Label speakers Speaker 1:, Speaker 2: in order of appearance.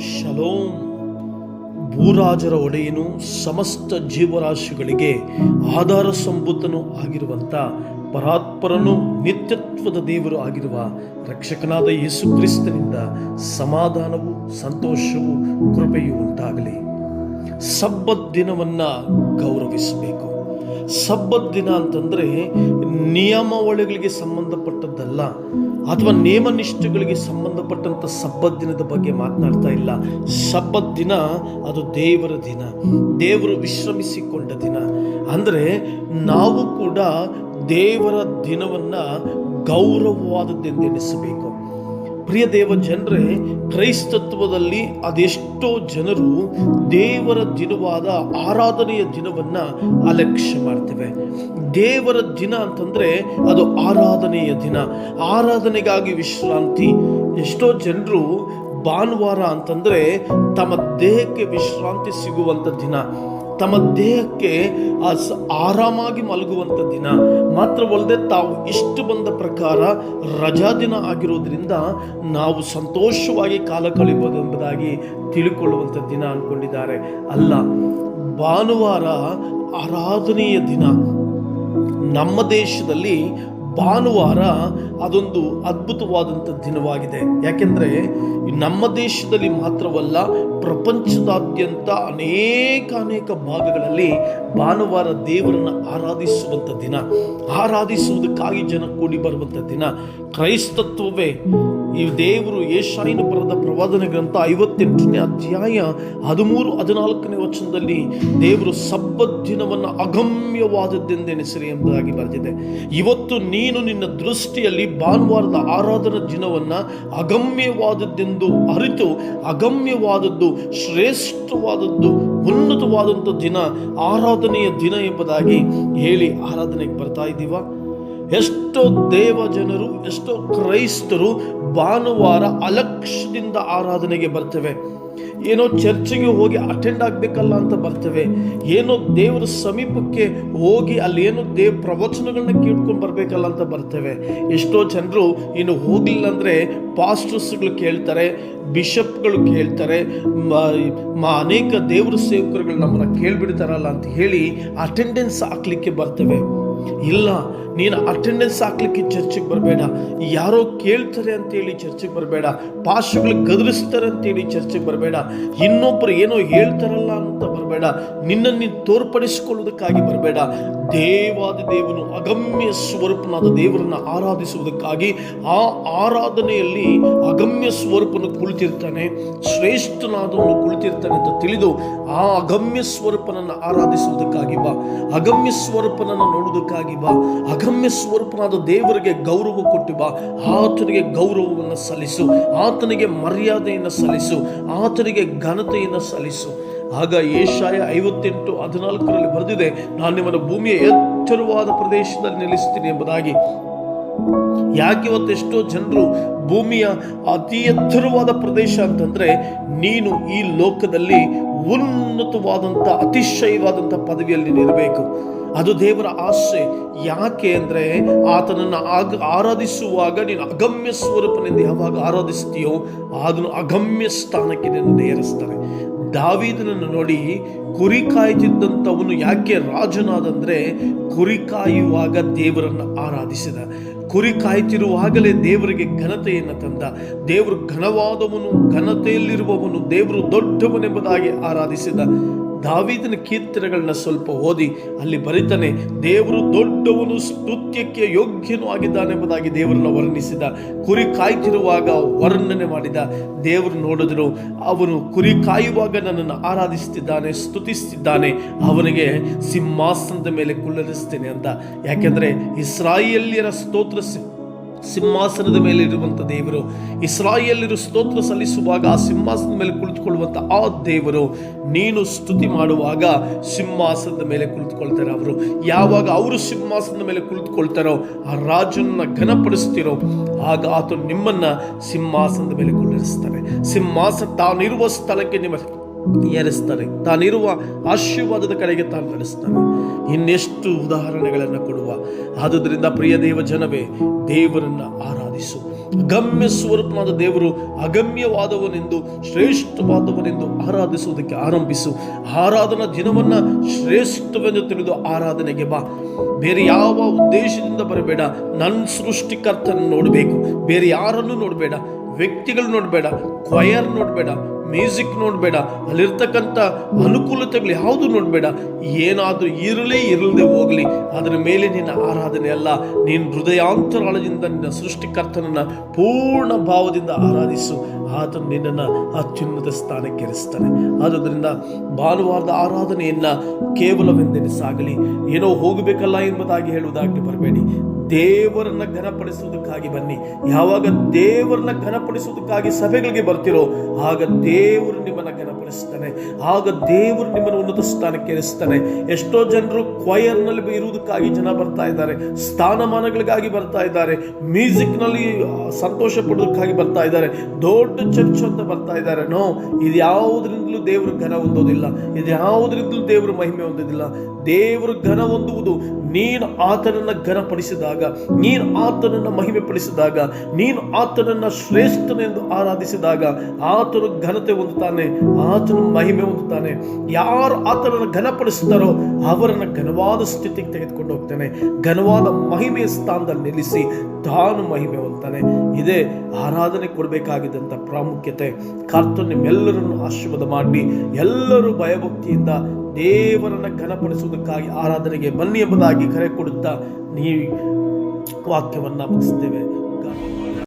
Speaker 1: Shalom. ಭೂರಾಜರ ಒಡೆಯನು ಸಮಸ್ತ ಜೀವರಾಶಿಗಳಿಗೆ ಆಧಾರ ಸಂಭೂತನು ಆಗಿರುವಂಥ ಪರಾತ್ಪರನು ನಿತ್ಯತ್ವದ ದೇವರು ಆಗಿರುವ ರಕ್ಷಕನಾದ ಯೇಸು ಕ್ರಿಸ್ತನಿಂದ ಸಮಾಧಾನವು ಸಂತೋಷವು ಕೃಪೆಯು ಉಂಟಾಗಲಿ. ಸಬ್ಬತ್ ದಿನವನ್ನು ಗೌರವಿಸಬೇಕು. ಸಬ್ಬತ್ ದಿನ ಅಂತಂದ್ರೆ ನಿಯಮಾವಳಿಗಳಿಗೆ ಸಂಬಂಧಪಟ್ಟದ್ದಲ್ಲ ಅಥವಾ ನೇಮ ಸಂಬಂಧಪಟ್ಟಂಥ ಸಬ್ಬತ್ ದಿನದ ಬಗ್ಗೆ ಮಾತನಾಡ್ತಾ ಇಲ್ಲ. ಸಬ್ಬತ್ ದಿನ ಅದು ದೇವರ ದಿನ. ದೇವರು ವಿಶ್ರಮಿಸಿಕೊಂಡ ದಿನ. ಅಂದರೆ ನಾವು ಕೂಡ ದೇವರ ದಿನವನ್ನ ಗೌರವವಾದದ್ದೆಂದೆಣಿಸಬೇಕು ಪ್ರಿಯ ದೇವ ಜನರೇ, ಕ್ರೈಸ್ತತ್ವದಲ್ಲಿ ಅದೆಷ್ಟೋ ಜನರು ದೇವರ ದಿನವಾದ ಆರಾಧನೆಯ ದಿನವನ್ನ ಅಲಕ್ಷ್ಯ ಮಾಡ್ತೇವೆ. ದೇವರ ದಿನ ಅಂತಂದ್ರೆ ಅದು ಆರಾಧನೆಯ ದಿನ. ಆರಾಧನೆಗಾಗಿ ವಿಶ್ರಾಂತಿ. ಎಷ್ಟೋ ಜನರು ಭಾನುವಾರ ಅಂತಂದ್ರೆ ತಮ್ಮ ದೇಹಕ್ಕೆ ವಿಶ್ರಾಂತಿ ಸಿಗುವಂತ ದಿನ. ತಮ್ಮ ದೇಹಕ್ಕೆ ಆರಾಮಾಗಿ ಮಲಗುವಂಥ ದಿನ. ಮಾತ್ರವಲ್ಲದೆ ತಾವು ಇಷ್ಟು ಬಂದ ಪ್ರಕಾರ ರಜಾ ದಿನ ಆಗಿರೋದ್ರಿಂದ ನಾವು ಸಂತೋಷವಾಗಿ ಕಾಲ ಕಳೆಯಬಹುದು ಎಂಬುದಾಗಿ ತಿಳ್ಕೊಳ್ಳುವಂಥ ದಿನ ಅಂದ್ಕೊಂಡಿದ್ದಾರೆ. ಅಲ್ಲ, ಭಾನುವಾರ ಆರಾಧನೆಯ ದಿನ. ನಮ್ಮ ದೇಶದಲ್ಲಿ ಭಾನುವಾರ ಅದೊಂದು ಅದ್ಭುತವಾದಂಥ ದಿನವಾಗಿದೆ. ಯಾಕೆಂದರೆ, ನಮ್ಮ ದೇಶದಲ್ಲಿ ಮಾತ್ರವಲ್ಲ ಪ್ರಪಂಚದಾದ್ಯಂತ ಅನೇಕ ಅನೇಕ ಭಾಗಗಳಲ್ಲಿ ಭಾನುವಾರ ದೇವರನ್ನು ಆರಾಧಿಸುವಂಥ ದಿನ. ಆರಾಧಿಸುವುದಕ್ಕಾಗಿ ಜನ ಕೂಡಿ ಬರುವಂಥ ದಿನ. ಕ್ರೈಸ್ತತ್ವವೇ, ಈ ದೇವರು ಏಷಾಯಿನ ಪರದ ಪ್ರವಾದನ ಗ್ರಂಥ ಐವತ್ತೆಂಟನೇ ಅಧ್ಯಾಯ ಹದಿಮೂರು, ಹದಿನಾಲ್ಕನೇ ವಚನದಲ್ಲಿ ದೇವರು ಸಬ್ಬತ್ ದಿನವನ್ನು ಅಗಮ್ಯವಾದದ್ದೆಂದೆನಿಸಿರಿ ಎಂಬುದಾಗಿ ಬರೆದಿದೆ. ಇವತ್ತು ನೀನು ನಿನ್ನ ದೃಷ್ಟಿಯಲ್ಲಿ ಭಾನುವಾರದ ಆರಾಧನಾ ದಿನವನ್ನು ಅಗಮ್ಯವಾದದ್ದೆಂದು ಅರಿತು, ಅಗಮ್ಯವಾದದ್ದು ಶ್ರೇಷ್ಠವಾದದ್ದು, ಉನ್ನತವಾದಂಥ ದಿನ, ಆರಾಧನೆಯ ದಿನ ಎಂಬುದಾಗಿ ಹೇಳಿ ಆರಾಧನೆಗೆ ಬರ್ತಾ ಇದ್ದೀವ. ಎಷ್ಟೋ ದೇವ ಜನರು ಎಷ್ಟೋ ಕ್ರೈಸ್ತರು ಭಾನುವಾರ ಅಲಕ್ಷ್ಯದಿಂದ ಆರಾಧನೆಗೆ ಬರ್ತೇವೆ. ಏನೋ ಚರ್ಚಿಗೆ ಹೋಗಿ ಅಟೆಂಡ್ ಆಗಬೇಕಲ್ಲ ಅಂತ ಬರ್ತೇವೆ. ಏನೋ ದೇವರ ಸಮೀಪಕ್ಕೆ ಹೋಗಿ ಅಲ್ಲಿ ಏನೋ ದೇವ್ ಪ್ರವಚನಗಳನ್ನ ಕೇಳ್ಕೊಂಡು ಬರಬೇಕಲ್ಲ ಅಂತ ಬರ್ತೇವೆ. ಎಷ್ಟೋ ಜನರು ಇನ್ನು ಹೋಗಲಿಲ್ಲ ಅಂದರೆ ಪಾಸ್ಟರ್ಸ್ಗಳು ಕೇಳ್ತಾರೆ, ಬಿಷಪ್ಗಳು ಕೇಳ್ತಾರೆ ಅನೇಕ ದೇವರ ಸೇವಕರುಗಳು ನಮ್ಮನ್ನು ಕೇಳಿಬಿಡ್ತಾರಲ್ಲ ಅಂತ ಹೇಳಿ ಅಟೆಂಡೆನ್ಸ್ ಹಾಕ್ಲಿಕ್ಕೆ ಬರ್ತೇವೆ. ಇಲ್ಲ, ನೀನು ಅಟೆಂಡೆನ್ಸ್ ಹಾಕ್ಲಿಕ್ಕೆ ಚರ್ಚಿಗೆ ಬರಬೇಡ. ಯಾರೋ ಕೇಳ್ತಾರೆ ಅಂತೇಳಿ ಚರ್ಚಿಗೆ ಬರಬೇಡ. ಪಾಶಗಳು ಗದರಿಸ್ತಾರೆ ಅಂತೇಳಿ ಚರ್ಚಿಗೆ ಬರಬೇಡ. ಇನ್ನೊಬ್ಬರು ಏನೋ ಹೇಳ್ತಾರಲ್ಲ ಅಂತ ಬರಬೇಡ. ನಿನ್ನನ್ನು ನೀನು ತೋರ್ಪಡಿಸಿಕೊಳ್ಳುವುದಕ್ಕಾಗಿ ಬರಬೇಡ. ದೇವಾದ ದೇವನು ಅಗಮ್ಯ ಸ್ವರೂಪನಾದ ದೇವರನ್ನು ಆರಾಧಿಸುವುದಕ್ಕಾಗಿ ಆ ಆರಾಧನೆಯಲ್ಲಿ ಅಗಮ್ಯ ಸ್ವರೂಪನು ಕುಳಿತಿರ್ತಾನೆ, ಶ್ರೇಷ್ಠನಾದವನು ಕುಳಿತಿರ್ತಾನೆ ಅಂತ ತಿಳಿದು ಆ ಅಗಮ್ಯ ಸ್ವರೂಪನನ್ನು ಆರಾಧಿಸುವುದಕ್ಕಾಗಿ ಬಾ. ಅಗಮ್ಯ ಸ್ವರೂಪನನ್ನು ನೋಡುವುದಕ್ಕಾಗಿ ಬಾ. ಅಗಮ್ಯ ಸ್ವರೂಪನಾದ ದೇವರಿಗೆ ಗೌರವ ಕೊಟ್ಟು ಬಾ. ಆತನಿಗೆ ಗೌರವವನ್ನು ಸಲ್ಲಿಸು. ಆತನಿಗೆ ಮರ್ಯಾದೆಯನ್ನು ಸಲ್ಲಿಸು. ಆತನಿಗೆ ಘನತೆಯನ್ನು ಸಲ್ಲಿಸು. ಆಗ ಏಷಾಯ ಐವತ್ತೆಂಟು ಹದಿನಾಲ್ಕರಲ್ಲಿ ಬರೆದಿದೆ, ನಾನು ನಿಮ್ಮ ಭೂಮಿಯ ಎಚ್ಚರವಾದ ಪ್ರದೇಶದಲ್ಲಿ ನಿಲ್ಲಿಸ್ತೀನಿ ಎಂಬುದಾಗಿ. ಯಾಕೆ ಇವತ್ತೆಷ್ಟೋ ಜನರು ಭೂಮಿಯ ಅತಿ ಎತ್ತರವಾದ ಪ್ರದೇಶ ಅಂತಂದ್ರೆ, ನೀನು ಈ ಲೋಕದಲ್ಲಿ ಉನ್ನತವಾದಂಥ, ಅತಿಶಯವಾದಂಥ ಪದವಿಯಲ್ಲಿ ನಿಲ್ಲಬೇಕು ಅದು ದೇವರ ಆಸೆ. ಯಾಕೆ ಅಂದರೆ, ಆತನನ್ನು ಆಗ, ಆರಾಧಿಸುವಾಗ ನೀನು ಅಗಮ್ಯ ಸ್ವರೂಪನಿಂದ ಯಾವಾಗ ಆರಾಧಿಸ್ತೀಯೋ ಅದನ್ನು ಅಗಮ್ಯ ಸ್ಥಾನಕ್ಕೆ ನಿನ್ನನ್ನು ಏರಿಸ್ತಾರೆ ದಾವಿದನನ್ನು ನೋಡಿ, ಕುರಿ ಕಾಯ್ತಿದ್ದಂಥವನು ಯಾಕೆ ರಾಜನಾದಂದ್ರೆ, ಕುರಿ ಕಾಯುವಾಗ ದೇವರನ್ನು ಆರಾಧಿಸಿದ. ಕುರಿ ಕಾಯ್ತಿರುವಾಗಲೇ ದೇವರಿಗೆ ಘನತೆಯನ್ನು ತಂದ. ದೇವರು ಘನವಾದವನು, ಘನತೆಯಲ್ಲಿರುವವನು, ದೇವರು ದೊಡ್ಡವನೆಂಬುದಾಗಿ ಆರಾಧಿಸಿದ ದಾವಿದನ ಕೀರ್ತನೆಗಳನ್ನ ಸ್ವಲ್ಪ ಓದಿ, ಅಲ್ಲಿ ಬರಿತಾನೆ, ದೇವರು ದೊಡ್ಡವನು ಸ್ತುತ್ಯಕ್ಕೆ ಯೋಗ್ಯನೂ ಆಗಿದ್ದಾನೆಂಬುದಾಗಿ ದೇವರನ್ನ ವರ್ಣಿಸಿದ, ಕುರಿ ಕಾಯ್ತಿರುವಾಗ ವರ್ಣನೆ ಮಾಡಿದ ದೇವರು ನೋಡಿದ್ರು, ಅವನು ಕುರಿ ಕಾಯುವಾಗ ನನ್ನನ್ನು ಆರಾಧಿಸ್ತಿದ್ದಾನೆ, ಸ್ತುತಿಸ್ತಿದ್ದಾನೆ, ಅವನಿಗೆ ಸಿಂಹಾಸನದ ಮೇಲೆ ಕುಳ್ಳರಿಸ್ತೇನೆ ಅಂತ. ಯಾಕೆಂದರೆ ಇಸ್ರಾಯೇಲ್ಯರ ಸ್ತೋತ್ರ ಸಿಂಹಾಸನದ ಮೇಲೆ ಇರುವಂಥ ದೇವರು. ಇಸ್ರಾಯಿಯಲ್ಲಿರು ಸ್ತೋತ್ರ ಸಲ್ಲಿಸುವಾಗ ಆ ಸಿಂಹಾಸನದ ಮೇಲೆ ಕುಳಿತುಕೊಳ್ಳುವಂಥ ಆ ದೇವರು. ನೀನು ಸ್ತುತಿ ಮಾಡುವಾಗ ಸಿಂಹಾಸನದ ಮೇಲೆ ಕುಳಿತುಕೊಳ್ತಾರೆ ಅವರು. ಯಾವಾಗ ಅವರು ಸಿಂಹಾಸನದ ಮೇಲೆ ಕುಳಿತುಕೊಳ್ತಾರೋ, ಆ ರಾಜನ್ನ ಘನಪಡಿಸ್ತಿರೋ, ಆಗ ಆತನು ನಿಮ್ಮನ್ನ ಸಿಂಹಾಸನದ ಮೇಲೆ ಕುಳ್ಳಿರಿಸ್ತಾನೆ ಸಿಂಹಾಸನ ತಾನಿರುವ ಸ್ಥಳಕ್ಕೆ ನಿಮ್ಮ ಏರಿಸ್ತಾನೆ ತಾನಿರುವ ಆಶೀರ್ವಾದದ ಕಡೆಗೆ ತಾನು ನಡೆಸ್ತಾನೆ. ಇನ್ನೆಷ್ಟು ಉದಾಹರಣೆಗಳನ್ನು ಕೊಡುವ. ಆದುದರಿಂದ ಪ್ರಿಯ ದೇವ ಜನವೇ ದೇವರನ್ನ ಆರಾಧಿಸು. ಗಮ್ಯ ಸ್ವರೂಪನಾದ ದೇವರು ಅಗಮ್ಯವಾದವನೆಂದು, ಶ್ರೇಷ್ಠವಾದವನೆಂದು ಆರಾಧಿಸುವುದಕ್ಕೆ ಆರಂಭಿಸು. ಆರಾಧನಾ ದಿನವನ್ನ ಶ್ರೇಷ್ಠವೆಂದು ತಿಳಿದು ಆರಾಧನೆಗೆ ಬಾ. ಬೇರೆ ಯಾವ ಉದ್ದೇಶದಿಂದ ಬರಬೇಡ. ನನ್ನ ಸೃಷ್ಟಿಕರ್ತನ ನೋಡಬೇಕು. ಬೇರೆ ಯಾರನ್ನು ನೋಡಬೇಡ. ವ್ಯಕ್ತಿಗಳು ನೋಡಬೇಡ. ಕ್ವಯರ್ ನೋಡಬೇಡ. ಮ್ಯೂಸಿಕ್ ನೋಡಬೇಡ, ಅಲ್ಲಿರ್ತಕ್ಕಂಥ ಅನುಕೂಲತೆಗಳು ಯಾವುದು ನೋಡಬೇಡ. ಏನಾದರೂ ಇರಲಿ, ಇರಲದೆ ಹೋಗಲಿ. ಅದರ ಮೇಲೆ ನಿನ್ನ ಆರಾಧನೆ ಅಲ್ಲ. ನೀನು ಹೃದಯಾಂತರಾಳದಿಂದ ನಿನ್ನ ಸೃಷ್ಟಿಕರ್ತನನ್ನು ಪೂರ್ಣ ಭಾವದಿಂದ ಆರಾಧಿಸು. ಆತನು ನಿನ್ನನ್ನು ಅತ್ಯುನ್ನತ ಸ್ಥಾನಕ್ಕೆ ಇರಿಸ್ತಾನೆ. ಆದುದರಿಂದ ಭಾನುವಾರದ ಆರಾಧನೆಯನ್ನ ಕೇವಲವೆಂದೆನಿಸಾಗಲಿ, ಏನೋ ಹೋಗಬೇಕಲ್ಲ ಎಂಬುದಾಗಿ ಹೇಳುವುದಾಗಿ ಬರಬೇಡಿ. ದೇವರನ್ನ ಘನಪಡಿಸುವುದಕ್ಕಾಗಿ ಬನ್ನಿ. ಯಾವಾಗ ದೇವರನ್ನ ಘನಪಡಿಸುವುದಕ್ಕಾಗಿ ಸಭೆಗಳಿಗೆ ಬರ್ತಿರೋ, ಆಗ ದೇವರು ನಿಮ್ಮನ್ನ ಘನಪಡಿಸ್ತಾನೆ. ಆಗ ದೇವರು ನಿಮ್ಮನ್ನು ಉನ್ನತ ಸ್ಥಾನಕ್ಕೆ ಇರಿಸ್ತಾನೆ. ಎಷ್ಟೋ ಜನರು ಕ್ವಯರ್ನಲ್ಲಿ ಇರುವುದಕ್ಕಾಗಿ ಜನ ಬರ್ತಾ ಇದ್ದಾರೆ, ಸ್ಥಾನಮಾನಗಳಿಗಾಗಿ ಬರ್ತಾ ಇದ್ದಾರೆ ಮ್ಯೂಸಿಕ್ನಲ್ಲಿ ಸಂತೋಷ ಪಡೋದಕ್ಕಾಗಿ ಬರ್ತಾ ಇದ್ದಾರೆ. ದೊಡ್ಡ ಚರ್ಚ್ ಅಂತ ಬರ್ತಾ ಇದ್ದಾರೆ. ನೋ, ಇದು ಯಾವುದರಿಂದಲೂ ದೇವರು ಘನ ಹೊಂದೋದಿಲ್ಲ. ಇದು ಯಾವುದರಿಂದಲೂ ದೇವರು ಮಹಿಮೆ ಹೊಂದೋದಿಲ್ಲ. ದೇವರು ಘನ ಹೊಂದುವುದು ನೀನು ಆತನನ್ನ ಘನಪಡಿಸಿದಾಗ, ನೀನು ಆತನನ್ನ ಮಹಿಮೆ ಪಡಿಸಿದಾಗ ನೀನು ಆತನನ್ನ ಶ್ರೇಷ್ಠನೆಂದು ಆರಾಧಿಸಿದಾಗ ಆತನು ಘನತೆ ಹೊಂದುತ್ತಾನೆ, ಆತನು ಮಹಿಮೆ ಹೊಂದುತ್ತಾನೆ. ಯಾರು ಆತನನ್ನು ಘನಪಡಿಸುತ್ತಾರೋ ಅವರನ್ನು ಘನವಾದ ಸ್ಥಿತಿಗೆ ತೆಗೆದುಕೊಂಡು ಹೋಗ್ತಾನೆ. ಘನವಾದ ಮಹಿಮೆಯ ಸ್ಥಾನದಲ್ಲಿ ನಿಲ್ಲಿಸಿ ತಾನು ಮಹಿಮೆ ಹೊಂದ್ತಾನೆ ಇದೇ ಆರಾಧನೆ ಕೊಡಬೇಕಾಗಿದ್ದಂಥ ಪ್ರಾಮುಖ್ಯತೆ. ಕರ್ತನು ನಿಮ್ಮೆಲ್ಲರನ್ನು ಆಶೀರ್ವಾದ ಮಾಡಿ, ಎಲ್ಲರೂ ಭಯಭಕ್ತಿಯಿಂದ ದೇವರನ್ನ ಘನಪಡಿಸುವುದಕ್ಕಾಗಿ ಆರಾಧನೆಗೆ ಬನ್ನಿ ಎಂಬುದಾಗಿ ಕರೆ ಕೊಡುತ್ತಾ ನೀ ವಾಕ್ಯವನ್ನ ಮುಗಿಸ್ತೇವೆ